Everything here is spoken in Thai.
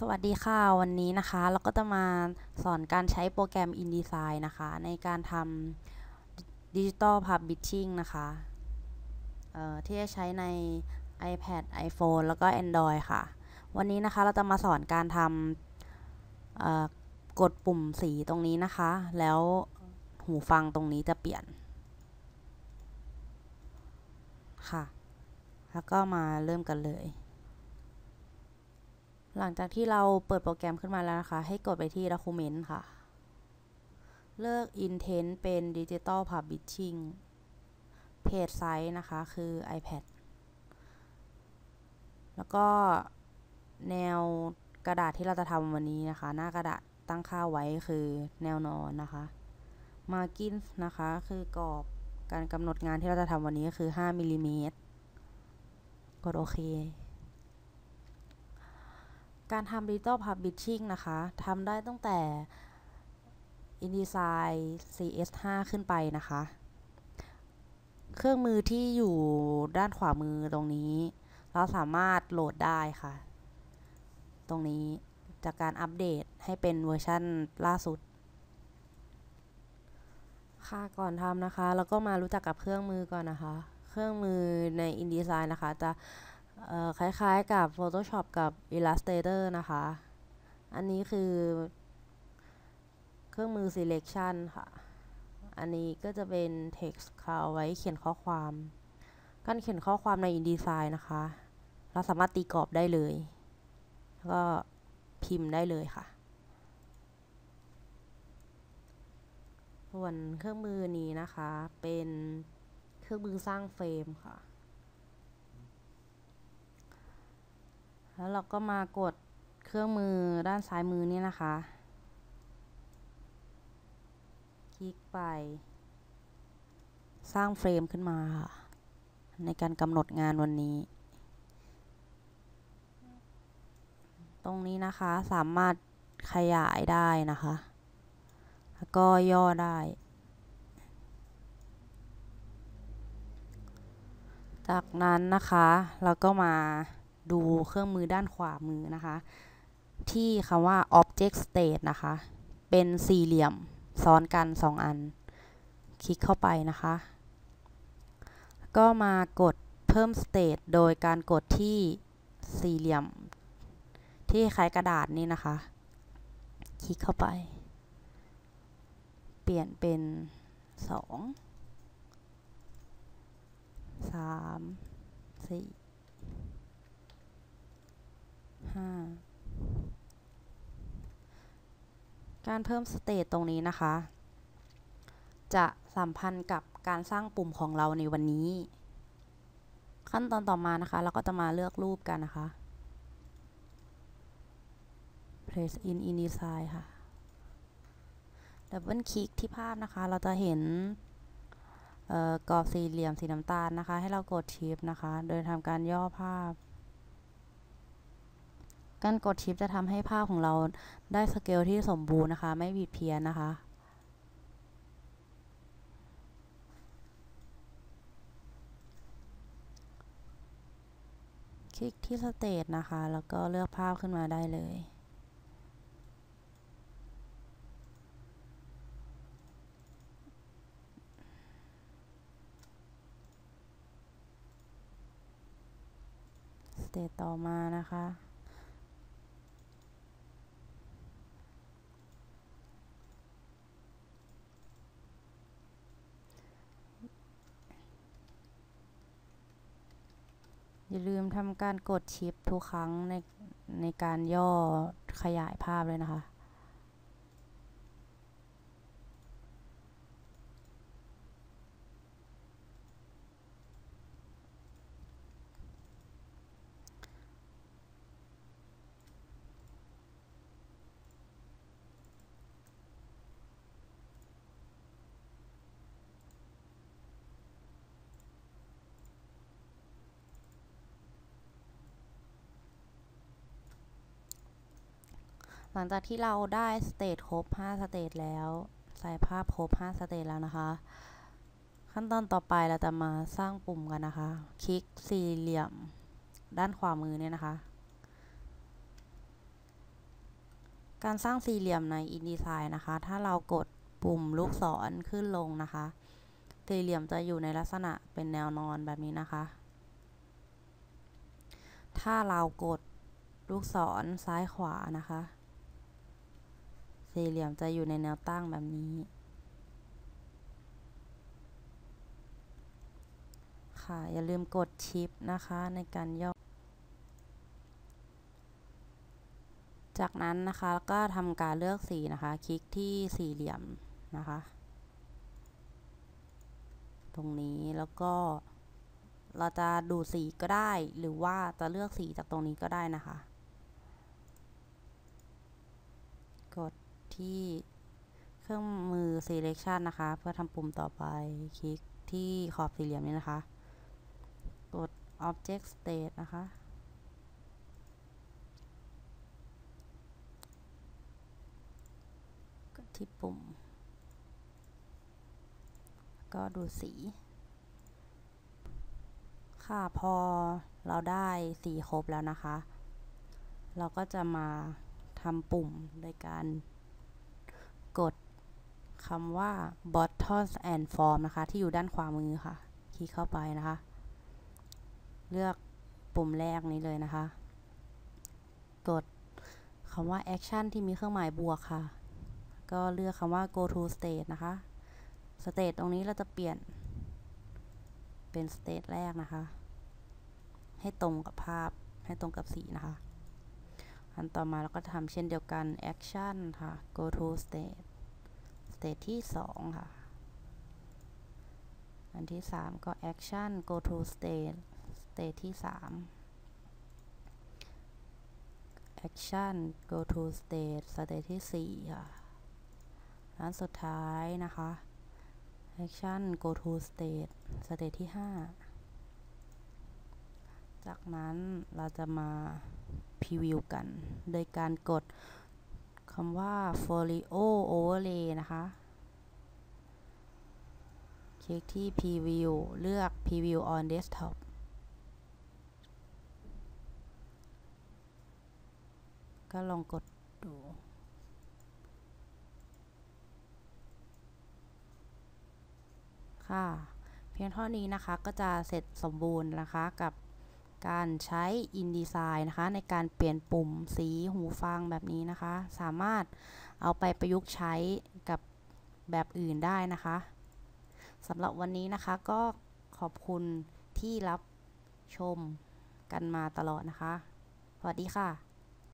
สวัสดีค่ะ วันนี้นะคะเราก็จะมาสอนการใช้โปรแกรม InDesign นะคะ ในการทำ Digital Publishing นะคะที่จะใช้ใน iPad iPhone แล้วก็ Android ค่ะ วันนี้นะคะเราจะมาสอนการทำกดปุ่มสีตรงนี้นะคะ แล้วหูฟังตรงนี้จะเปลี่ยน ค่ะ แล้วก็มาเริ่มกันเลย หลังจากที่เราเปิดโปรแกรมขึ้นมาแล้วนะคะ ให้กดไปที่ Document ค่ะ เลือก Intent เป็น Digital Publishing Page Size นะคะ คือ iPad แล้วก็แนวกระดาษที่เราจะทำวันนี้นะคะ หน้ากระดาษตั้งค่าไว้คือแนวนอนนะคะ Margin นะคะ คือกรอบการกำหนดงานที่เราจะทำวันนี้ก็คือ 5มิลลิเมตรกดโอเค การทำ Digital Publishing นะคะทำได้ตั้งแต่ InDesign CS5 ขึ้นไปนะคะ เครื่องมือที่อยู่ด้านขวามือตรงนี้ เราสามารถโหลดได้ค่ะ ตรงนี้จากการอัปเดตให้เป็นเวอร์ชันล่าสุด ค่ะก่อนทำนะคะเราก็มารู้จักกับเครื่องมือก่อนนะคะ เครื่องมือใน InDesign นะคะจะ คล้ายๆกับ Photoshop กับ Illustrator นะคะ อันนี้คือเครื่องมือ selection ค่ะ อันนี้ก็จะเป็น text ค่ะไว้เขียนข้อความ การเขียนข้อความใน InDesign นะคะ เราสามารถตีกรอบได้เลย แล้วก็พิมพ์ได้เลยค่ะ ส่วนเครื่องมือนี้นะคะเป็นเครื่องมือสร้างเฟรมค่ะ แล้วเราก็มากดเครื่องมือด้านซ้ายมือนี่นะคะ คลิกไป สร้างเฟรมขึ้นมาค่ะในการกำหนดงานวันนี้ ตรงนี้นะคะสามารถขยายได้นะคะ แล้วก็ย่อได้ จากนั้นนะคะ เราก็มา ดูเครื่องมือด้านขวามือนะคะ ที่คำว่า object state นะคะ เป็นสี่เหลี่ยมซ้อนกัน 2 อัน คลิกเข้าไปนะคะ ก็มากดเพิ่ม state โดยการกดที่สี่เหลี่ยม ที่คล้ายกระดาษนี่นะคะ คลิกเข้าไป เปลี่ยนเป็น 2 3 4 การเพิ่มสเตตตรงนี้นะคะ จะสัมพันธ์กับการสร้างปุ่มของเราในวันนี้ ขั้นตอนต่อมานะคะ เราก็จะมาเลือกรูปกันนะคะ place in InDesign ค่ะดับเบิลคลิกที่ภาพนะคะ เราจะเห็นกรอบสี่เหลี่ยมสีน้ำตาลนะคะ ให้เรากดชิปนะคะ โดยทำการย่อภาพ การกดชิปจะทำให้ภาพของเราได้สเกลที่สมบูรณ์นะคะ ไม่บิดเพี้ยนนะคะคลิกที่สเตทนะคะ แล้วก็เลือกภาพขึ้นมาได้เลย สเตทต่อมานะคะ อย่าลืมทำการกดชิปทุกครั้งในในการย่อขยายภาพเลยนะคะ หลังจากที่เราได้สเตจครบ 5 สเตจแล้ว ใส่ภาพครบ 5 สเตจแล้วนะคะ ขั้นตอนต่อไปเราจะมาสร้างปุ่มกันนะคะ คลิกสี่เหลี่ยมด้านขวามือเนี่ยนะคะ การสร้างสี่เหลี่ยมใน InDesign นะคะ ถ้าเรากดปุ่มลูกศรขึ้นลงนะคะ สี่เหลี่ยมจะอยู่ในลักษณะเป็นแนวนอนแบบนี้นะคะ ถ้าเรากดลูกศรซ้ายขวานะคะ สี่เหลี่ยมจะอยู่ในแนวตั้งแบบนี้ ค่ะ อย่าลืมกดชิปนะคะในการย่อ จากนั้นนะคะก็ทำการเลือกสีนะคะ คลิกที่สี่เหลี่ยมนะคะ ตรงนี้แล้วก็เราจะดูสีก็ได้หรือว่าจะเลือกสีจากตรงนี้ก็ได้นะคะ กด ที่เครื่องมือ selection นะคะ เพื่อทำปุ่มต่อไป คลิกที่ขอบสี่เหลี่ยมนี้นะคะ กด object state นะคะ กดที่ปุ่ม ก็ดูสีค่ะพอเราได้สีครบแล้วนะคะ เราก็จะมาทำปุ่มโดยการ กดคำว่า bottom and form นะคะ ที่อยู่ด้านขวามือค่ะ คลิกเข้าไปนะคะ เลือกปุ่มแรกนี้เลยนะคะ กดคำว่า action ที่มีเครื่องหมายบวกค่ะ ก็เลือกคำว่า go to state นะคะ state ตรงนี้เราจะเปลี่ยน เป็น state แรกนะคะ ให้ตรงกับภาพให้ตรงกับสีนะคะ อันต่อมาเราก็ทำเช่นเดียวกัน action ค่ะ go to state state ที่ 2 ค่ะ อันที่ 3 ก็ action go to state state ที่ 3 action go to state state ที่ 4 ค่ะแล้วสุดท้ายนะคะ action go to state state ที่ 5 จากนั้นเราจะมา พรีวิวกัน โดยการกดคำว่า folio overlay นะคะ คลิกที่ preview เลือก preview on desktop ก็ลองกดดูค่ะ เพียงเท่านี้นะคะก็จะเสร็จสมบูรณ์นะคะกับ การใช้ InDesign นะคะ ในการเปลี่ยนปุ่มสีหูฟังแบบนี้นะคะ สามารถเอาไปประยุกต์ใช้กับแบบอื่นได้นะคะสำหรับวันนี้นะคะก็ขอบคุณที่รับชมกันมาตลอดนะคะ สวัสดีค่ะ